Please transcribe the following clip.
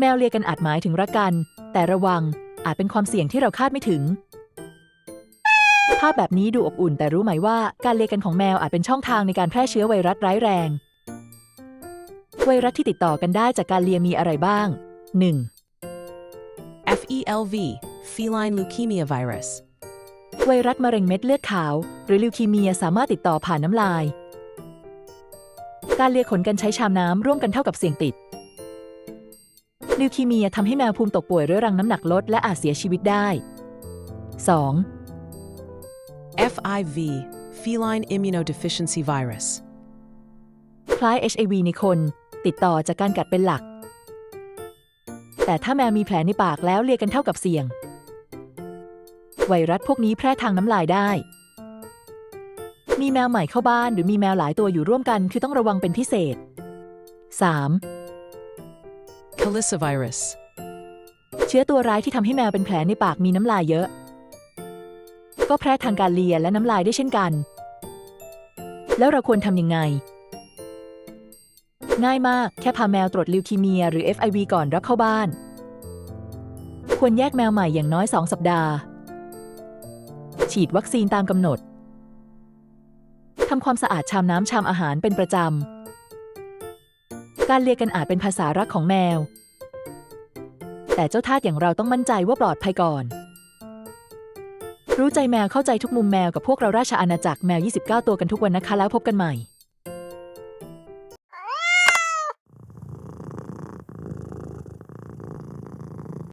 แมวเลียกันอาจหมายถึงรักกัน แต่ระวังอาจเป็นความเสี่ยงที่เราคาดไม่ถึง ภาพแบบนี้ดูอบอุ่นแต่รู้ไหมว่าการเลียกันของแมวอาจเป็นช่องทางในการแพร่เชื้อไวรัสร้ายแรง ไวรัสที่ติดต่อกันได้จากการเลียมีอะไรบ้าง 1. FELV, feline leukemia virus. ไวรัสมะเร็งเม็ดเลือดขาว หรือลิวคีเมียสามารถติดต่อผ่านน้ำลาย การเลียขนกันใช้ชามน้ำร่วมกันเท่ากับเสี่ยงติด ลิวคีเมียทำให้แมวภูมิตกป่วยเรื้อรังน้ำหนักลดและอาจเสียชีวิตได้ 2. FIV, feline immunodeficiency virus. คล้าย HIV ในคน ติดต่อจากการกัดเป็นหลัก แต่ถ้าแมวมีแผลในปากแล้วเลียกันเท่ากับเสี่ยง ไวรัสพวกนี้แพร่ทางน้ำลายได้ มีแมวใหม่เข้าบ้านหรือมีแมวหลายตัวอยู่ร่วมกันคือต้องระวังเป็นพิเศษ 3. Calicivirus. เชื้อตัวร้ายที่ทำให้แมวเป็นแผลในปากมีน้ำลายเยอะ ก็แพร่ทางการเลียและน้ำลายได้เช่นกัน แล้วเราควรทำยังไง ง่ายมาก แค่พาแมวตรวจลิวคีเมีย หรือ FIV ก่อนรับเข้าบ้าน ควรแยกแมวใหม่อย่างน้อย 2 สัปดาห์ ฉีดวัคซีนตามกำหนดทำความสะอาดชามน้ำชามอาหารเป็นประจำ การเลียกันอาจเป็นภาษารักของแมว แต่เจ้าทาสอย่างเราต้องมั่นใจว่าปลอดภัยก่อน รู้ใจแมวเข้าใจทุกมุมแมวกับพวกเราราชอาณาจักรแมว 29 ตัวกันทุกวันนะคะแล้วพบกันใหม่